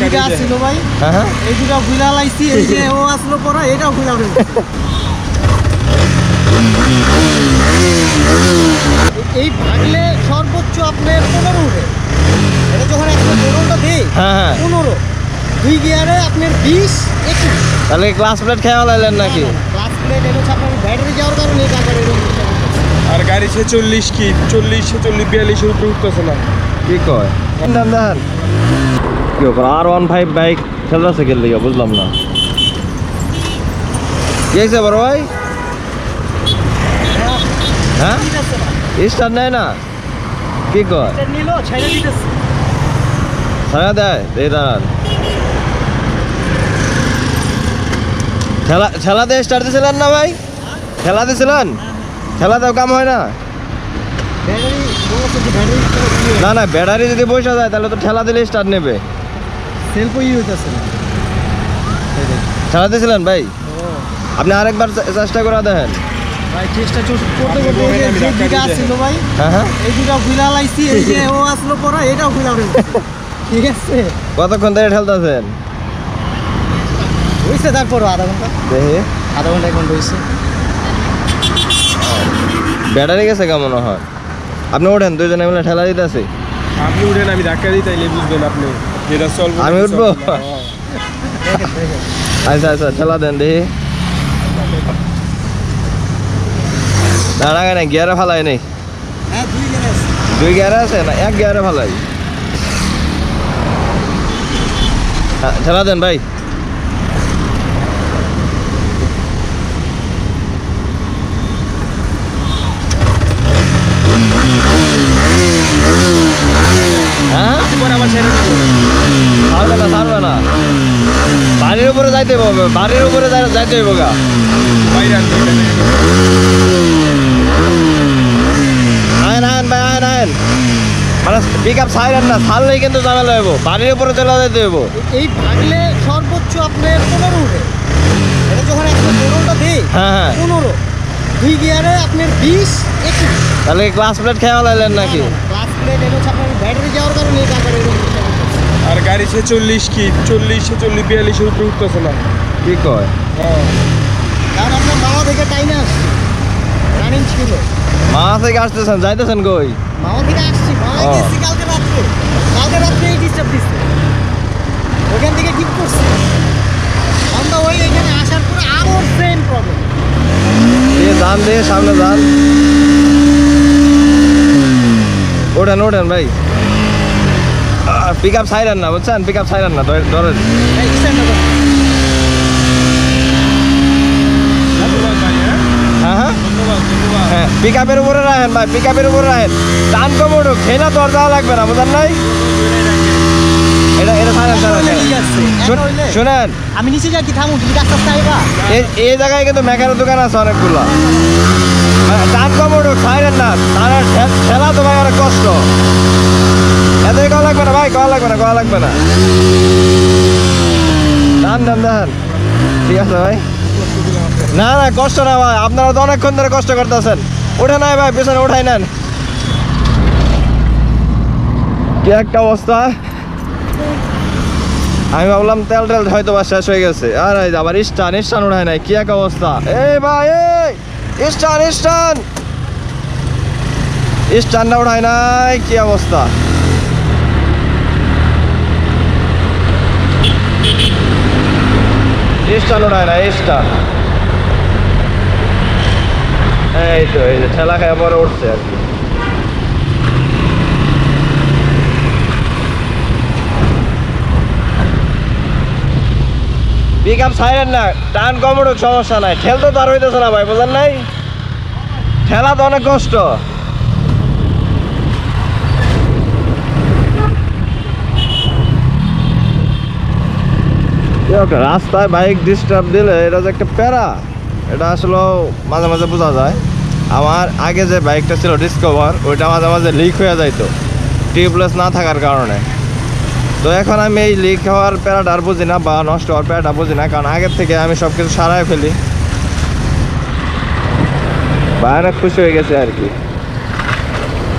দুইটা ভাই। হ্যাঁ হ্যাঁ। এই লাইছি এই যে ও আসলো পরে এটাও ফেলছে। এই ভাগলে সর্বোচ্চ আপনার পনেরো উঠে এটা যখন একটা পনেরোটা দেই হ্যাঁ হ্যাঁ। পনেরো। দুই গিয়ারে আপনার বিশ একুশ। তাহলে ক্লাস প্লেট খেয়ে লাইলেন নাকি? ক্লাস প্লেট এটা হচ্ছে আপনার ব্যাটারি যাওয়ার কারণে এই গাড়ির আর গাড়ি সে চল্লিশ কি? চল্লিশ চল্লিশ বিয়াল্লিশের উপরে উঠতেছে না। কি কয়? দাম কি ব্যাপার আর ওয়ান ফাইভ বাইক খেলতেছে খেল দিকে বুঝলাম না। কি হয়েছে বড় ভাই? হ্যাঁ? স্টার্ট নেয় না? কি নিল ছেড়ে দেয়? এই দাঁড়ান। খেলা খেলা দিয়ে স্টার্ট দিয়েছিলেন না ভাই? খেলা দিয়েছিলেন খেলাতেও কাম হয় না? না না ব্যাটারি যদি বসে যায় তাহলে তো ঠেলা দিলে স্টার্ট নেবে। সেলফ হইতেছে না। খেলা ভাই? আপনি আরেকবার চেষ্টা করে দেখেন। ভাই চেষ্টা চো- করতে আপনি করতে এই যে- যে ধাক্কা আসছিল ভাই হ্যাঁ হ্যাঁ। এই দুটা গুলা লাইছি এই যে ও আসলো পরে এটাও গুলা ঠিক আছে? কতক্ষণ ধরে ঠেলতেছেন? হয়েছে তারপর আধা ঘণ্টা। দেখি। আধা ঘণ্টা এক ঘণ্টা হয়েছে ব্যাটারি গেছে কেমন হয়। আপনি ওঠেন দুজনে মিলে ঠেলা দিতেছে। আপনি উঠেন আমি ধাক্কা দিই তাইলে বুঝবেন আপনি। যেটা চলবো আমি উঠবো? আচ্ছা আচ্ছা ঠেলা দেন দেখি। দাঁড়া নাই না গিয়ারে ফালাই নেই? হ্যাঁ দুই গিয়ারে আছে। না এক গিয়ারে ফালাই? হ্যাঁ, ঠেলা দেন ভাই হ্যাঁ পরে আবার ছেড়ে দেবো ছাড়বে না ছাড়বে না বাড়ির উপরে যাইতে হবে বাড়ির উপরে যাই- যাইতে হইব গা। ভাই মানে পিক আপ সাইলেন না ছাড়লেই কিন্তু ঝামেলা হইব বাড়ির উপরে চলে যেতে হইব। এই ভাগলে সর্বোচ্চ আপনার পনেরো উঠে এটা যখন একটা পনেরোটা দেই হ্যাঁ হ্যাঁ। পনেরো। দুই গিয়ারে আপনার বিশ একুশ। তাহলে ক্লাস প্লেট খেয়ে লাইলেন নাকি? ক্লাস প্লেট এটা হচ্ছে আপনার ব্যাটারি যাওয়ার কারণে গাড়ি সে চল্লিশ কি? চল্লিশ চল্লিশ বিয়াল্লিশের উপরে উঠতেছে না। কি কয়? হ্যাঁ। কারণ আপনার মামা থেকে টাইনে আসছে। রানিং ছিল। মা থেকে আসতেছেন যাইতেছেন কই? মামা থেকে আসছি। মামা গেছি কালকে রাত্রে। কালকে রাত্রে এই ডিস্টার্ব দিচ্ছে ওখান থেকে ঠিক করছি। আমরা ওই এখানে আসার পরে আরও সেম প্রবলেম যান দিয়ে সামনে যান। ওঠেন ওঠেন ভাই। পিক আপ সাইলেন না বুঝছেন? পিক আপ সাইলেন না ধরে- ধরেন হ্যাঁ হ্যাঁ। হ্যাঁ হ্যাঁ পিক আপের উপরে রাখেন ভাই পিক আপের উপরে রাখেন। টান কম উঠুক যাওয়া লাগবে না বুঝেন নাই? এটা এটা শুনেন। আমি নিচে যাই কি থামু তুমি রাস্তা চাইবা এই জায়গায় কিন্তু মেকারের দোকান আছে অনেকগুলো। হ্যাঁ, টান কম উঠুক ছাড়েন না। তার খেলা তো ভাই অনেক কষ্ট এত কওয়া লাগবে না ভাই কওয়া লাগবে না লাগবে না। দান দান দান। ঠিক আছে ভাই। না না, কষ্ট না ভাই, আপনারা তো অনেকক্ষণ ধরে কষ্ট করতেছেন। উঠে নাই ভাই, পেছনে উঠাই নেন। কি একটা অবস্থা। আমি ভাবলাম তেল টেল হয়তো বা শেষ হয়ে গেছে। আর, আবার স্টান স্টান উঠায় নাই, কি এক অবস্থা। এই ভাই, এই, স্টান স্টান। স্টানটা উঠায় নাই, কি অবস্থা। উঠায় না স্টান এই তো, এই যে ঠেলা খায় পরে উঠছে আর কি। পিক আপ সাইলেন না, টান কম উঠুক সমস্যা নাই। ঠেল তো তার হইতেছে না ভাই বুঝলেন নাই? ঠেলা তো অনেক কষ্ট। কি একটা রাস্তায় বাইক ডিস্টার্ব দিলে এটা যে একটা প্যারা, এটা আসলে মাঝে মাঝে বোঝা যায়। আমার আগে যে বাইকটা ছিল ডিসকভার ওইটা মাঝে মাঝে লিক হয়ে যাইতো টিউবলেস না থাকার কারণে। তো এখন আমি এই লিক হওয়ার প্যারাটা আর বুঝি না বা নষ্ট হওয়ার প্যারাটা বুঝি না, কারণ আগের থেকে আমি সব কিছু সারাই ফেলি। ভয়ানক খুশি হয়ে গেছে আর কি।